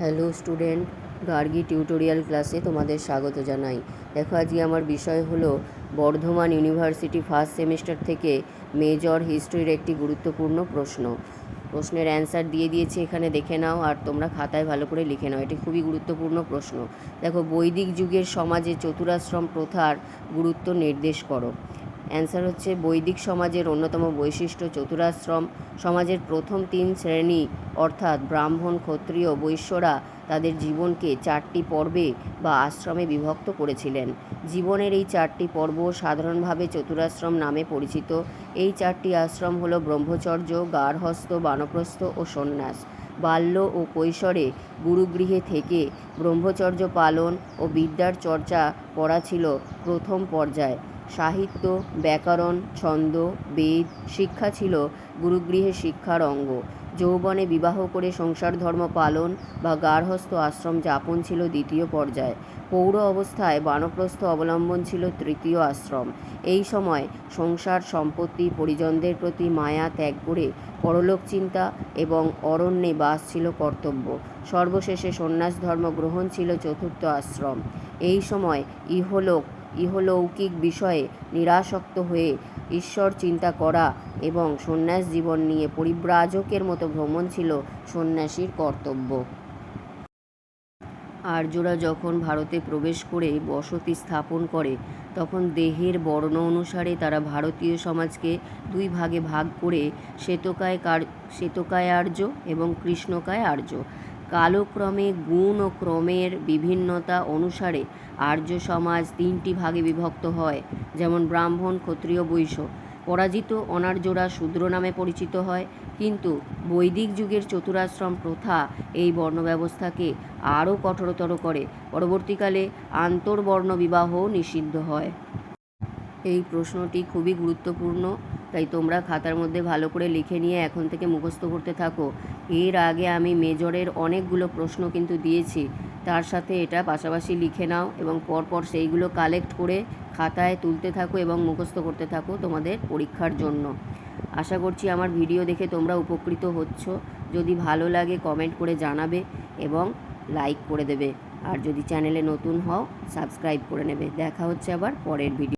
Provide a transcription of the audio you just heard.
Hello student, Gargi tutorial ক্লাসে তোমাদের স্বাগত জানাই। দেখো, আজকে আমার বিষয় হলো বর্ধমান ইউনিভার্সিটি ফার্স্ট সেমিস্টার থেকে মেজর হিস্ট্রির একটি গুরুত্বপূর্ণ প্রশ্ন। প্রশ্নের অ্যান্সার দিয়ে দিয়েছি, এখানে দেখে নাও আর তোমরা খাতায় ভালো করে লিখে নাও। এটি খুবই গুরুত্বপূর্ণ প্রশ্ন। দেখো, বৈদিক যুগের সমাজে চতুরাশ্রম প্রথার গুরুত্ব নির্দেশ করো। অ্যান্সার হচ্ছে বৈদিক সমাজের অন্যতম বৈশিষ্ট্য, চতুরাশ্রম। সমাজের প্রথম তিন শ্রেণি, অর্থাৎ ব্রাহ্মণ, ক্ষত্রিয়, বৈশ্যরা তাদের জীবনকে চারটি পর্বে বা আশ্রমে বিভক্ত করেছিলেন। জীবনের এই চারটি পর্ব সাধারণভাবে চতুরাশ্রম নামে পরিচিত। এই চারটি আশ্রম হল ব্রহ্মচর্য গার্হস্থ বানপ্রস্থ ও সন্ন্যাস। বাল্য ও কৈশোরে গুরুগৃহে থেকে ব্রহ্মচর্য পালন ও বিদ্যার চর্চা করা ছিল প্রথম পর্যায়। সাহিত্য, ব্যাকরণ, ছন্দ, বেদ, শিক্ষা ছিল গুরুগৃহে শিক্ষার অঙ্গ। যৌবনে বিবাহ করে সংসার ধর্ম পালন বা গার্হস্থ আশ্রম যাপন ছিল দ্বিতীয় পর্যায়। পৌর অবস্থায় বানপ্রস্থ অবলম্বন ছিল তৃতীয় আশ্রম। এই সময় সংসার, সম্পত্তি, পরিজনদের প্রতি মায়া ত্যাগ করে পরলোক চিন্তা এবং অরণ্যে বাস ছিল কর্তব্য। সর্বশেষে সন্ন্যাস ধর্ম গ্রহণ ছিল চতুর্থ আশ্রম। এই সময় ইহলোক ইহলৌকিক বিষয়ে নিরাসক্ত হয়ে ঈশ্বর চিন্তা করা এবং সন্ন্যাস জীবন নিয়ে পরিব্রাজকের মতো ভ্রমণ ছিল সন্ন্যাসীর কর্তব্য। আর্যরা যখন ভারতে প্রবেশ করে বসতি স্থাপন করে, তখন দেহের বর্ণ অনুসারে তারা ভারতীয় সমাজকে দুই ভাগে ভাগ করে শ্বেতকায় কার, শ্বেতকায় আর্য এবং কৃষ্ণকায় আর্য। কালক্রমে, গুণ ও ক্রমের বিভিন্নতা অনুসারে আর্য সমাজ তিনটি ভাগে বিভক্ত হয়, যেমন ব্রাহ্মণ, ক্ষত্রিয়, বৈশ্য। পরাজিত অনার্যরা শূদ্র নামে পরিচিত হয়, কিন্তু বৈদিক যুগের চতুরাশ্রম প্রথা এই বর্ণব্যবস্থাকে আরও কঠোরতর করে। পরবর্তীকালে আন্তর্বর্ণ বিবাহ নিষিদ্ধ হয়। এই প্রশ্নটি খুবই গুরুত্বপূর্ণ। তাই তোমরা খাতার মধ্যে ভালো করে লিখে নিয়ে এখন থেকে মুখস্থ করতে থাকো। এর আগে আমি মেজরের অনেকগুলো প্রশ্ন কিন্তু দিয়েছি। তার সাথে এটা পাশাপাশি লিখে নাও এবং পরপর সেইগুলো কালেক্ট করে খাতায় তুলতে থাকো এবং মুখস্থ করতে থাকো তোমাদের পরীক্ষার জন্য। আশা করছি আমার ভিডিও দেখে তোমরা উপকৃত হচ্ছ। যদি ভালো লাগে কমেন্ট করে জানাবে এবং লাইক করে দেবে। আর যদি চ্যানেলে নতুন হও সাবস্ক্রাইব করে নেবে। দেখা হচ্ছে আবার পরের ভিডিও